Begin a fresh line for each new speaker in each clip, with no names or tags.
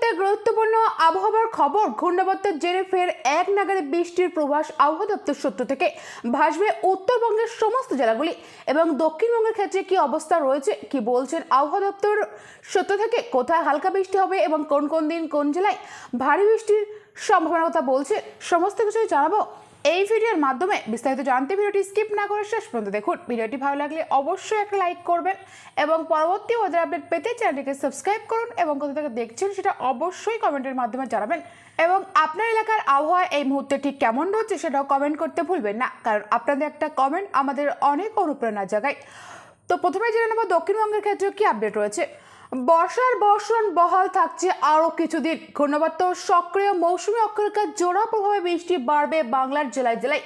মুহূর্তে গুরুত্বপূর্ণ আবহাওয়ার খবর, ঘূর্ণাবর্তের জেরে ফের এক নাগারে বৃষ্টির প্রভাস আবহাওয়া দপ্তর সূত্র থেকে ভাসবে উত্তরবঙ্গের সমস্ত জেলাগুলি এবং দক্ষিণবঙ্গের ক্ষেত্রে কি অবস্থা রয়েছে, কি বলছেন আবহাওয়া দপ্তর সূত্র থেকে, কোথায় হালকা বৃষ্টি হবে এবং কোন কোন দিন কোন জেলায় ভারী বৃষ্টির সম্ভাবনার কথা বলছে, সমস্ত কিছুই জানাব এই ভিডিওর মাধ্যমে বিস্তারিত জানতে ভিডিওটি স্কিপ না করে শেষ পর্যন্ত দেখুন। ভিডিওটি ভালো লাগলে অবশ্যই একটা লাইক করবেন এবং পরবর্তী ওদের আপডেট পেতে চ্যানেলটিকে সাবস্ক্রাইব করুন এবং কোথা থেকে দেখছেন সেটা অবশ্যই কমেন্টের মাধ্যমে জানাবেন। এবং আপনার এলাকার আবহাওয়া এই মুহূর্তে ঠিক কেমন রয়েছে সেটাও কমেন্ট করতে ভুলবেন না, কারণ আপনাদের একটা কমেন্ট আমাদের অনেক অনুপ্রেরণা জায়গায়। তো প্রথমে জেনে নেব দক্ষিণবঙ্গের ক্ষেত্রে কী আপডেট রয়েছে? বর্ষার বর্ষণ বহাল থাকছে আরও কিছুদিন। ঘূর্ণাবর্ত সক্রিয়। মৌসুমী অক্ষরেখার জোড়া প্রভাবে বৃষ্টি বাড়বে বাংলার জেলায় জেলায়।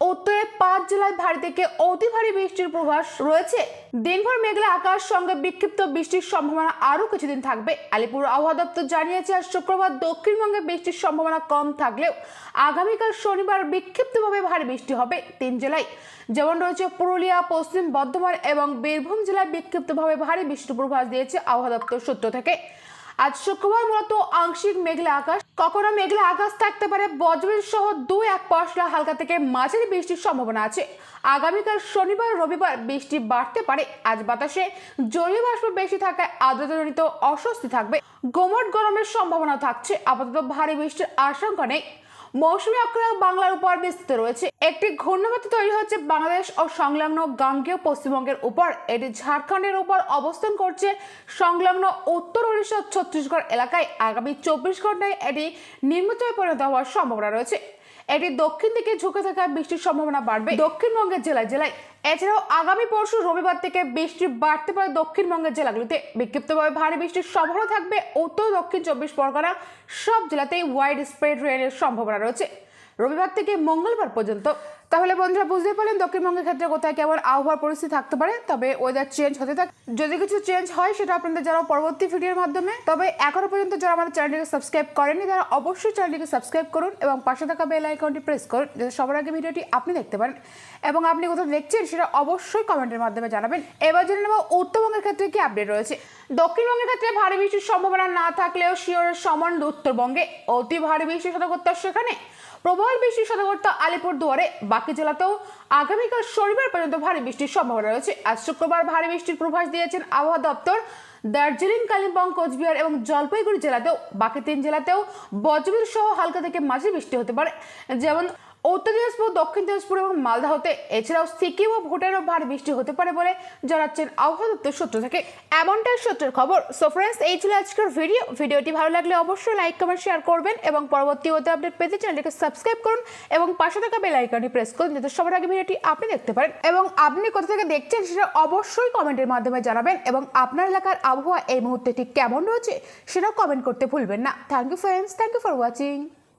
উত্তরে পাঁচ জেলায় ভারী থেকে অতি ভারী বৃষ্টির প্রভাস রয়েছে। দিনভর মেঘলা আকাশ, সঙ্গে বিক্ষিপ্ত বৃষ্টির সম্ভাবনা আরও কিছুদিন থাকবে। আলিপুর আবহাওয়া দপ্তর জানিয়েছে, আজ শুক্রবার দক্ষিণবঙ্গে বৃষ্টির সম্ভাবনা কম থাকলেও আগামীকাল শনিবার বিক্ষিপ্তভাবে ভারী বৃষ্টি হবে তিন জেলায়। যেমন রয়েছে পুরুলিয়া, পশ্চিম বর্ধমান এবং বীরভূম জেলায় বিক্ষিপ্তভাবে ভারী বৃষ্টির পূর্বাভাস দিয়েছে আবহাওয়া দপ্তর সূত্র থেকে। আজ শুক্রবার মূলত আংশিক মেঘলা আকাশ। কখনো মেঘলা আকাশ থাকতে পারে বজ্রের সহ দুই এক পশলা হালকা থেকে মাঝারি বৃষ্টির সম্ভাবনা আছে। আগামীকাল শনিবার, রবিবার বৃষ্টি বাড়তে পারে। আজ বাতাসে জলীয় বাষ্প বেশি থাকায় আদ্রতাজনিত অস্বস্তি থাকবে। গোমট গরমের সম্ভাবনা থাকছে। আপাতত ভারী বৃষ্টির আশঙ্কা নেই। মৌসুমী আক্রমণ বাংলার উপর বিস্তৃত রয়েছে। একটি ঘূর্ণবাত তৈরি হচ্ছে বাংলাদেশ ও সংলগ্ন গাঙ্গেয় পশ্চিমবঙ্গের উপর। এটি ঝাড়খণ্ডের উপর অবস্থান করছে। সংলগ্ন উত্তর উড়িষ্যা ছত্তিশগড় এলাকায় আগামী চব্বিশ ঘন্টায় এটি নিম্নচাপে পরিণত হওয়ার সম্ভাবনা রয়েছে। এটি দক্ষিণ দিকে ঝুঁকে থাকা বৃষ্টির সম্ভাবনা বাড়বে। দক্ষিণবঙ্গের জেলায় জেলায়। এছাড়াও আগামী পরশু রবিবার থেকে বৃষ্টি বাড়তে পারে দক্ষিণবঙ্গের জেলাগুলিতে। বিক্ষিপ্তভাবে ভারী বৃষ্টির সম্ভাবনা থাকবে উত্তর, দক্ষিণ চব্বিশ পরগনা, সব জেলাতেই ওয়াইড স্প্রেড রেনের সম্ভাবনা রয়েছে। রবিবার থেকে মঙ্গলবার পর্যন্ত তাহলে বন্ধুরা বুঝতে পারলেন দক্ষিণবঙ্গের ক্ষেত্রে কোথায় কেমন আবহাওয়ার পরিস্থিতি থাকতে পারে, তবে ওয়েদার চেঞ্জ হতে থাকে যদি কিছু চেঞ্জ হয় সেটা আপনাদের যারা পরবর্তী ভিডিওর মাধ্যমে। তবে এখনও পর্যন্ত যারা আমাদের চ্যানেলটিকে সাবস্ক্রাইব করেনি তারা অবশ্যই চ্যানেলটিকে সাবস্ক্রাইব করুন এবং পাশে থাকা বেল আইকনটি প্রেস করুন, যাতে সবার আগে ভিডিওটি আপনি দেখতে পারেন। এবং আপনি কোথাও দেখছেন সেটা অবশ্যই কমেন্টের মাধ্যমে জানাবেন। এবার জেনে নেব উত্তরবঙ্গের ক্ষেত্রে কি আপডেট রয়েছে। দক্ষিণবঙ্গের ক্ষেত্রে ভারী বৃষ্টির সম্ভাবনা না থাকলেও শিওরের সমান উত্তরবঙ্গে অতি ভারী বৃষ্টির সতর্কতা সেখানে। প্রবল বৃষ্টির সতর্কতা আলিপুর দুয়ারে বাকি জেলাতেও আগামীকাল শনিবার পর্যন্ত ভারী বৃষ্টির সম্ভাবনা রয়েছে। আজ শুক্রবার ভারী বৃষ্টির প্রভাস দিয়েছেন আবহাওয়া দপ্তর। দার্জিলিং, কালিম্পং, কোচবিহার এবং জলপাইগুড়ি জেলাতেও, বাকি তিন জেলাতেও বজ্রবিদ্যুৎ সহ হালকা থেকে মাঝে বৃষ্টি হতে পারে। যেমন উত্তর দিনাজপুর, দক্ষিণ দিনাজপুর এবং মালদা হতে এছাড়াও সিকিম ও ভুটানেও ভারী বৃষ্টি হতে পারে বলে জানাচ্ছেন আবহাওয়া দপ্তর সূত্র থেকে। এমনটাই সূত্রের খবর। সো ফ্রেন্ডস এই ছিল আজকের ভিডিও ভিডিওটি ভালো লাগলে অবশ্যই লাইক কমেন্ট শেয়ার করবেন এবং পরবর্তী ওতে আপডেট পেতে চ্যানেলটিকে সাবস্ক্রাইব করুন এবং পাশে থাকা বেল আইকনটি প্রেস করুন যাতে সবার আগে ভিডিওটি আপনি দেখতে পারেন। এবং আপনি কোথা থেকে দেখছেন সেটা অবশ্যই কমেন্টের মাধ্যমে জানাবেন এবং আপনার এলাকার আবহাওয়া এই মুহূর্তে ঠিক কেমন রয়েছে সেটাও কমেন্ট করতে ভুলবেন না। Thank you friends thank you for watching